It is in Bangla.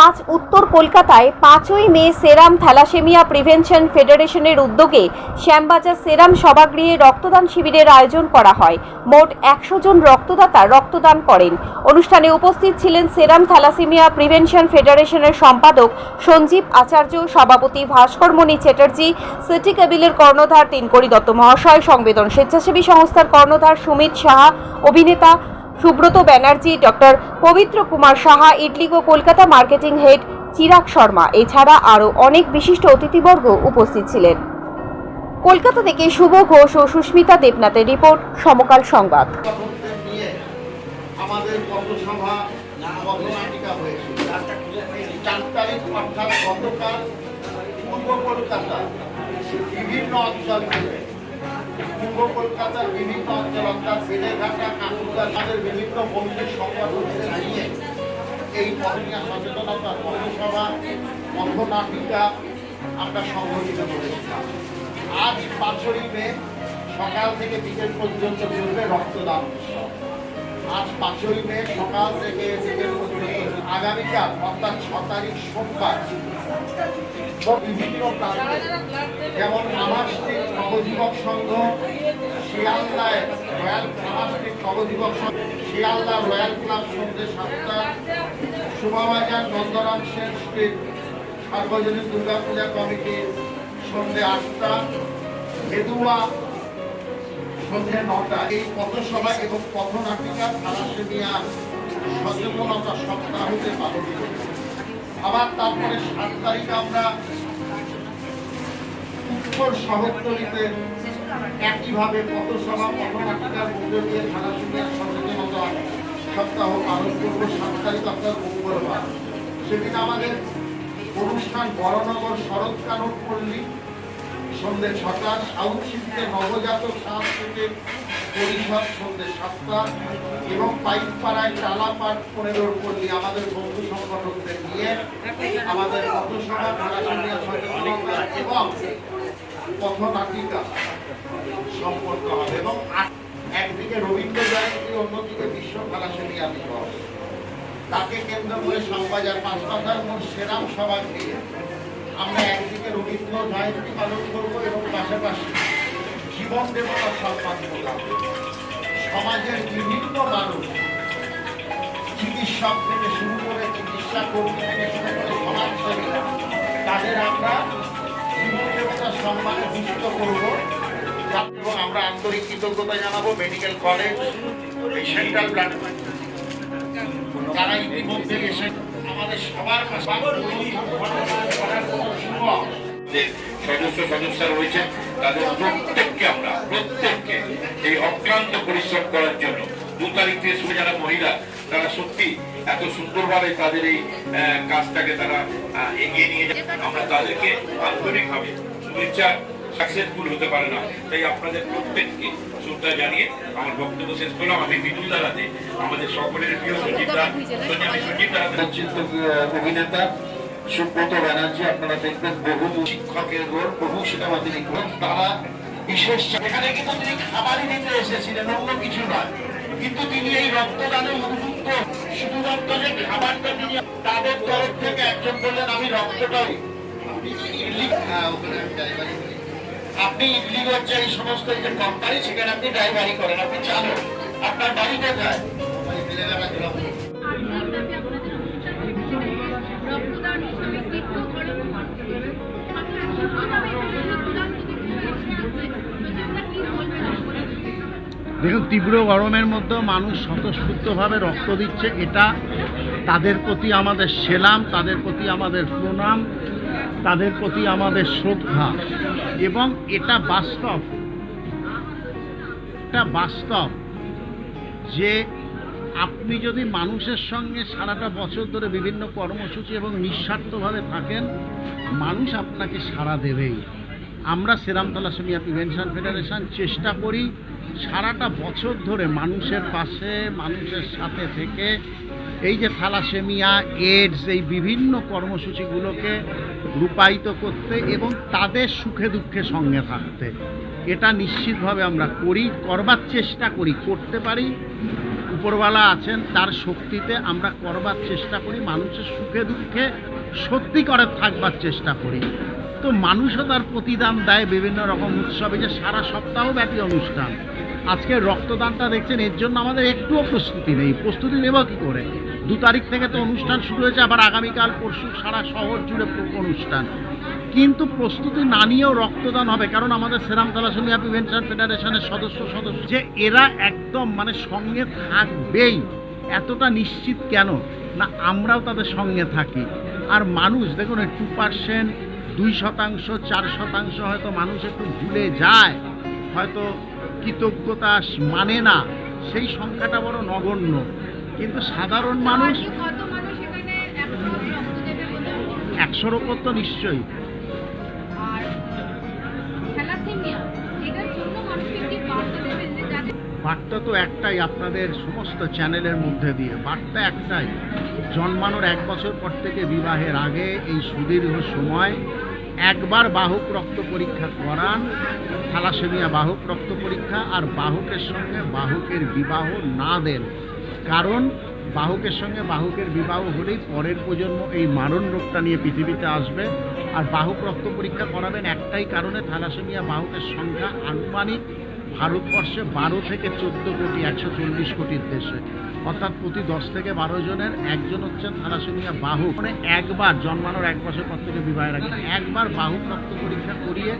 আজ উত্তর কলকাতায় পাঁচই মে সেরাম থ্যালাসেমিয়া প্রিভেনশন ফেডারেশনের উদ্যোগে শ্যামবাজার সেরাম সভাগৃহে রক্তদান শিবিরের আয়োজন করা হয়। মোট একশো জন রক্তদাতা রক্তদান করেন। অনুষ্ঠানে উপস্থিত ছিলেন সেরাম থ্যালাসেমিয়া প্রিভেনশন ফেডারেশনের সম্পাদক সঞ্জীব আচার্য, সভাপতি ভাস্করমণি চ্যাটার্জি, সিটি কেবিলের কর্ণধার তিনকড়ি দত্ত মহাশয়, সংবেদন স্বেচ্ছাসেবী সংস্থার কর্ণধার সুমিত সাহা, অভিনেতা Subrata Banerjee, doctor Pabitra Kumar Saha, Idligo Kolkata marketing head Chirag Sharma. এছাড়া আরও অনেক বিশিষ্ট অতিথিবর্গ উপস্থিত ছিলেন। কলকাতা থেকে শুভ ঘোষ ও সুস্মিতা দেবনাথের রিপোর্ট, সমকাল সংবাদ। বিভিন্ন অঞ্চল পূর্ব কলকাতার বিভিন্ন অঞ্চল অর্থাৎ বেলেঘাটা কাকুরগা তাদের বিভিন্ন বন্ধু সংগঠনকে নিয়ে এই পথনিয়া সচেতনতা পথসভা পথনাটিকা আমরা সংগঠিত করেছিলাম আজ পাঁচই মে, সকাল থেকে বিকেল পর্যন্ত চলবে রক্তদান উৎসব। আজ পাঁচই মে, সকাল থেকে বিকেল পর্যন্ত আগামীকাল, অর্থাৎ ছ তারিখ সোমবার বিভিন্ন প্রান্তে যেমন street Nabajubak Sangha শিয়ালদায় royal street Nabajubak Sangha Sealdah royal club সন্ধ্যে সাতটা, শোভাবাজার নন্দরাম সেন স্ট্রিট, সার্বজনীন দুর্গা পূজা কমিটি সন্ধ্যে আটটা হেদুয়া সন্ধ্যে নটা। এই পথসভা এবং পথনাটিকা থ্যালাসেমিয়া সচেতনতা আবার তারপরে সাত আমরা একইভাবে সচেতনতা সপ্তাহ পালন করব। সাত তারিখ আপনার মঙ্গলবার। সেদিন আমাদের অনুষ্ঠান বড়নগর শরৎ কানক পল্লী সন্ধ্যে ছটা সাউথ শিল্পে নবজাতক সাংস্কৃতিক পরিষদ সন্ধ্যে সাতটা এবং পাইকপাড়ায় টালাপাট পনেরোর পল্লী আমাদের বন্ধু সংগঠকদের নিয়ে আমাদের পথসভা খেলাধুলিয়া সচেতনতা এবং পথনাটিকা হবে। এবং একদিকে রবীন্দ্র জয়ন্তী, অন্যদিকে বিশ্ব খেলাধুলিয়া দিবস তাকে কেন্দ্র করে শ্যামবাজার পাঁচপাতার মোট সেরাম নিয়ে আমরা রবীন্দ্র জয়ন্তী পালন করব এবং পাশাপাশি জীবন দেবতা সম্মান সমাজের বিভিন্ন মানুষ চিকিৎসক থেকে শুরু করে চিকিৎসা কর্মী থেকে শুরু করে সমাজসেবী তাদের আমরা জীবন দেবতা সম্মানে ভূষিত করব। এবং আমরা আন্তরিক কৃতজ্ঞতা জানাব মেডিকেল কলেজ এই সেন্ট্রাল ব্লাড যারা ইতিমধ্যে এসে আমাদের সবার যে সদস্য সদস্য রয়েছেন তাদের প্রত্যেককে আমরা প্রত্যেককে এই অক্লান্ত পরিশ্রম করার জন্য দু তারিখ থেকে শুরু যারা মহিলা তারা সত্যি এত সুন্দরভাবে তাদের এই কাজটাকে তারা এগিয়ে নিয়ে যায়। আমরা তাদেরকে আন্তরিকভাবে শুভেচ্ছা সাকসেসফুল হতে পারে না। তাই আপনাদের প্রত্যেককে শ্রদ্ধা জানিয়ে আমার বক্তব্য শেষ করলাম। আমি বিদুল দাঁড়াতে আমাদের সকলের প্রিয় সঞ্জীব দা আমি সঞ্জীব দাঁড়াতে অভিনেতা সুব্রত ব্যানার্জি আপনারা দেখবেন বহু শিক্ষকের রোল বহু সিনেমাতে এবং তারা বিশেষ এখানে কিন্তু তিনি খাবারই দিতে এসেছিলেন অন্য কিছু নয়। কিন্তু তিনি এই রক্তদানে উদ্যুক্ত শুধুমাত্র যে খাবারটা তিনি তাদের তরফ থেকে একজন বললেন আমি রক্তটাই। আপনি যে ইডলি হ্যাঁ, এই সমস্ত যে কোম্পানি সেখানে আপনি ড্রাইভারি করেন। আপনি চালক আপনার বাড়ি কোথায়? দেখুন তীব্র গরমের মধ্যেও মানুষ স্বতঃস্ফূর্তভাবে রক্ত দিচ্ছে। এটা তাদের প্রতি আমাদের সেলাম, তাদের প্রতি আমাদের প্রণাম, তাদের প্রতি আমাদের শ্রদ্ধা। এবং এটা বাস্তব। এটা বাস্তব যে আপনি যদি মানুষের সঙ্গে সারাটা বছর ধরে বিভিন্ন কর্মসূচি এবং নিঃস্বার্থভাবে থাকেন, মানুষ আপনাকে সাড়া দেবেই। আমরা সেরাম থ্যালাসেমিয়া প্রিভেনশন ফেডারেশন চেষ্টা করি সারাটা বছর ধরে মানুষের পাশে, মানুষের সাথে থেকে এই যে থ্যালাসেমিয়া এডস এই বিভিন্ন কর্মসূচিগুলোকে রূপায়িত করতে এবং তাদের সুখে দুঃখে সঙ্গে থাকতে। এটা নিশ্চিতভাবে আমরা করি, করবার চেষ্টা করি, করতে পারি। উপরওয়ালা আছেন, তার শক্তিতে আমরা করবার চেষ্টা করি, মানুষের সুখে দুঃখে সত্যি করে থাকবার চেষ্টা করি। তো মানুষও তার প্রতিদান দেয় বিভিন্ন রকম উৎসবে যে সারা সপ্তাহ সপ্তাহব্যাপী অনুষ্ঠান। আজকে রক্তদানটা দেখছেন, এর জন্য আমাদের একটুও প্রস্তুতি নেই। প্রস্তুতি নেব কী করে? দু তারিখ থেকে তো অনুষ্ঠান শুরু হয়েছে, আবার আগামীকাল, পরশু সারা শহর জুড়ে অনুষ্ঠান। কিন্তু প্রস্তুতি না নিয়েও রক্তদান হবে, কারণ আমাদের সেরাম থ্যালাসেমিয়া প্রিভেনশন ফেডারেশনের সদস্য সদস্য যে এরা একদম মানে সঙ্গে থাকবেই। এতটা নিশ্চিত কেন? না, আমরাও তাদের সঙ্গে থাকি। আর মানুষ, দেখুন টু পার্সেন্ট দুই শতাংশ চার শতাংশ হয়তো মানুষ একটু ভুলে যায়। হয়তো কৃতজ্ঞতা মানে না সেই সংখ্যাটা বড় নগণ্য। কিন্তু সাধারণ মানুষ একশোর ওপর তো নিশ্চয়ই। বার্তা তো একটাই আপনাদের সমস্ত চ্যানেলের মধ্যে দিয়ে বার্তা একটাই। জন্মানোর এক বছর পর থেকে বিবাহের আগে এই সুদীর্ঘ সময় একবার বাহুক রক্ত পরীক্ষা করান, থ্যালাসেমিয়া বাহুক রক্ত পরীক্ষা আর বাহুকের সঙ্গে বাহুকের বিবাহ না দেন। কারণ বাহুকের সঙ্গে বাহুকের বিবাহ হলেই পরের প্রজন্ম এই মারণ রোগটা নিয়ে পৃথিবীতে আসবে। আর বাহুক রক্ত পরীক্ষা করাবেন একটাই কারণে থ্যালাসেমিয়া বাহুকের সংখ্যা আনুমানিক ভারতবর্ষে বারো থেকে চোদ্দ কোটি একশো চল্লিশ কোটির দেশে। অর্থাৎ প্রতি দশ থেকে বারো জনের একজন হচ্ছেন থ্যালাসেমিয়া বাহু। মানে একবার, জন্মানোর এক বছর পর থেকে বিবাহের আগে। একবার বাহু রক্ত পরীক্ষা করিয়ে